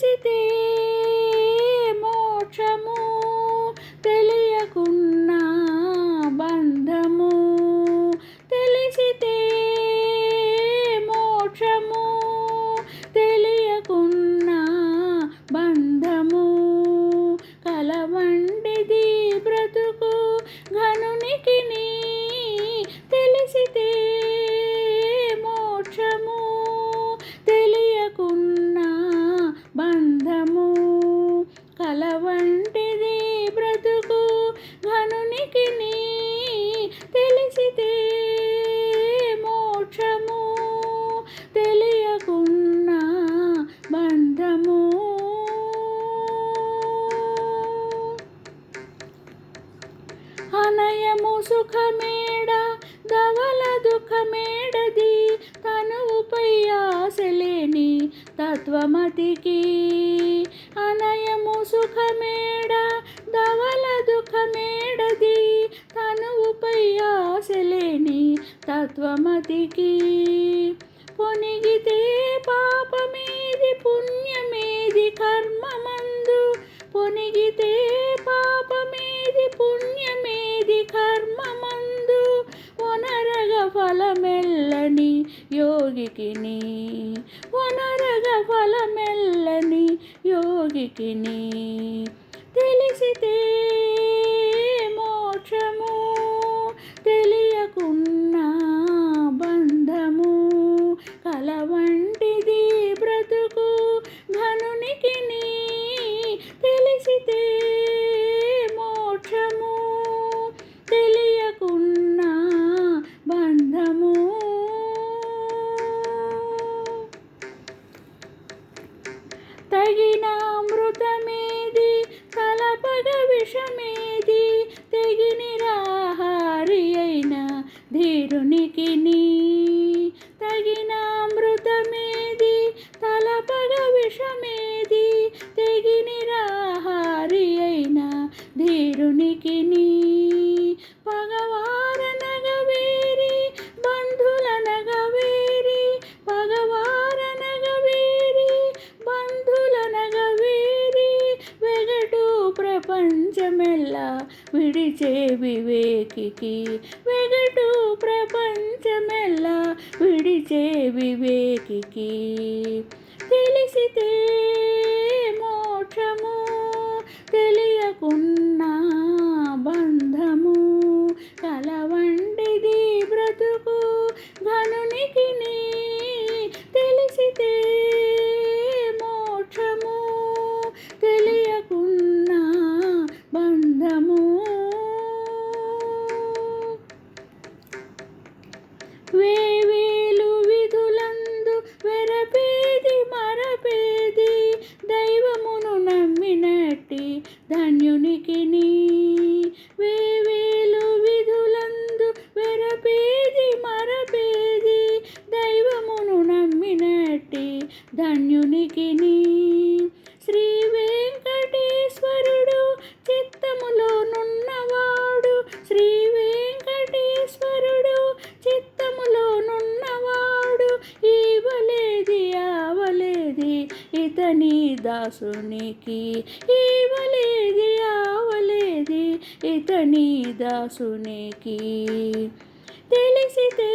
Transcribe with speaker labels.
Speaker 1: తెలిసితే కలవంటిది బ్రతుకు ఘనునికి నీ తెలిసితే మోక్షము తెలియకున్నా బంధము. అనయము సుఖమేడ ధవల దుఃఖమేడది తనువుపై ఆశలేని తత్వమతికి మేడ ధవల దుఃఖమేడది. తనువుపై ఆశలేని తత్వమతికి. పొనిగితే పాపమేది పుణ్యమేది కర్మమందు. పొనిగితే పాపమేది పుణ్యమేది కర్మమందు. ఒనరగ ఫలమెల్లని యోగికిని ఫలమెల్లని యోగికిని తెలిసితే మోక్షము কিনি ప్రపంచమెల్ల విడిచే వివేకికి వెగటు ప్రపంచమెల్ల విడిచే వివేకికి. తెలిసితే మోక్షము తెలియకున్నా ధన్యునికి నీ వేవేలు విధులందు వెరపేది మరపేది దైవమును నమ్మినట్టి ధన్యునికి నీ శ్రీ వెంకటేశ్వరుడు చిత్తములోనున్నవాడు శ్రీ వెంకటేశ్వరుడు చిత్తములోనున్నవాడు ఈవలేది ఆవలేది ఇతని దాసునికి. ఈవలే ఇతని దాసునికి తెలిసితే